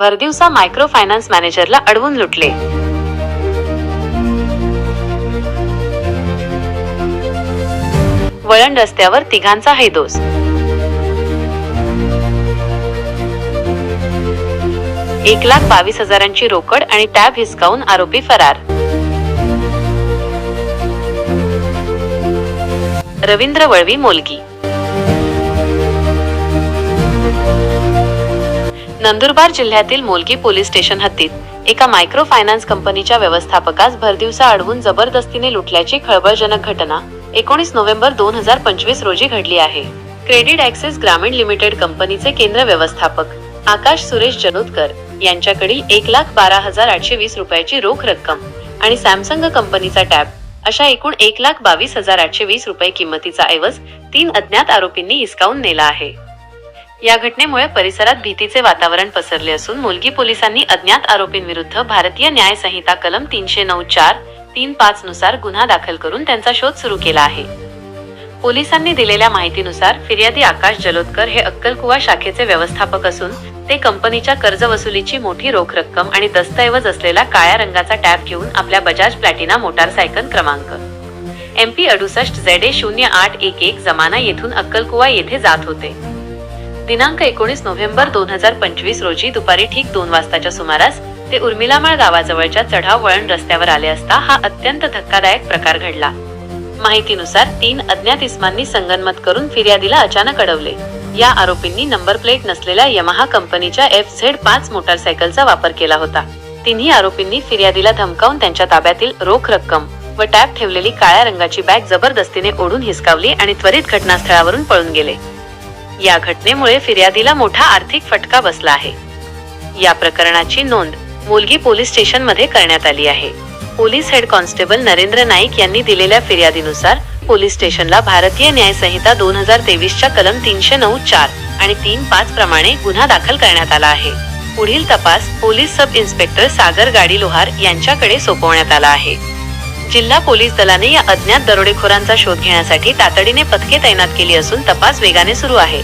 भरदिवसा micro finance मॅनेजरला अडवून लुटले. वळण रस्त्यावर तिघांचा हैदोस. एक लाख बावीस हजारांची रोकड आणि टॅब हिसकावून आरोपी फरार. रवींद्र वळवी मोलगी. नंदुरबार जिल्ह्यातील मोलगी पोलीस स्टेशन हद्दीत एका मायक्रो फायनान्स कंपनीच्या व्यवस्थापकास भरदिवसा अडवून जबरदस्तीने लुटल्याची खळबळजनक घटना एकोणीस नोव्हेंबर दोन हजार पंचवीस रोजी घडली आहे. क्रेडिट ऍक्सेस ग्रामीण लिमिटेड कंपनीचे केंद्र व्यवस्थापक आकाश सुरेश जलोदकर यांच्याकडील एक लाख बारा हजार आठशे वीस रुपयाची रोख रक्कम आणि सॅमसंग कंपनीचा टॅब अशा एकूण एक लाख बावीस हजार आठशे वीस रुपये किंमतीचा ऐवज तीन अज्ञात आरोपींनी हिसकावून नेला आहे. या घटनेमुळे परिसरात भीतीचे वातावरण पसरले असून मुलगी पोलिसांनी अज्ञात आरोपींविरुद्ध भारतीय न्याय संहिता कलम तीनशे नऊ चार तीन पाच नुसार गुन्हा दाखल करून त्यांचा शोध सुरू केला आहे. पोलिसांनी दिलेल्या माहितीनुसार फिर्यादी आकाश जलोदकर हे अक्कलकुवा शाखेचे व्यवस्थापक असून ते कंपनीच्या कर्ज वसुलीची मोठी रोख रक्कम आणि दस्तऐवज असलेला काळ्या रंगाचा टॅब घेऊन आपल्या बजाज प्लॅटिना मोटारसायकल क्रमांक. एम पी अडुसष्ट झेड ए शून्य आठ एक एक जमाना येथून अक्कलकुवा येथे जात होते. दिनांक एकोणीस नोव्हेंबर दोन हजार पंचवीस रोजी दुपारी ठीक दोन वाजताच्या सुमारास ते उर्मिलामाळ गावाजवळच्या चढाव वळण रस्त्यावर आले असता हा अत्यंत धक्कादायक प्रकार घडला. माहितीनुसार तीन अज्ञात इस्मांनी संगनमत करून फिर्यादीला अचानक अडवले. या आरोपींनी नंबर प्लेट नसलेल्या यमहा कंपनीच्या एफ झेड पाच मोटारसायकलचा वापर केला होता. तिन्ही आरोपींनी फिर्यादीला धमकावून त्यांच्या ताब्यातील रोख रक्कम व टॅब ठेवलेली काळ्या रंगाची बॅग जबरदस्तीने ओढून हिसकावली आणि त्वरित घटनास्थळावरून पळून गेले. या घटनेमुळे फिर्यादीला मोठा आर्थिक फटका बसला आहे. या प्रकरणाची नोंद मुलगी पोलीस स्टेशनमध्ये करण्यात आली आहे. Police head constable Narendra Naik यांनी दिलेल्या फिर्यादीनुसार पोलीस स्टेशनला भारतीय न्याय संहिता दोन हजार तेवीसच्या कलम तीनशे नऊ चार आणि तीन पाच प्रमाणे गुन्हा दाखल करण्यात आला आहे. पुढील तपास पोलीस सब इन्स्पेक्टर सागर गाडी लोहार यांच्याकडे सोपवण्यात आला आहे. जिल्हा पोलीस दलाने या अज्ञात दरोडेखोरांचा शोध घेण्यासाठी तातडीने पथके तैनात केली असून तपास वेगाने सुरू आहे.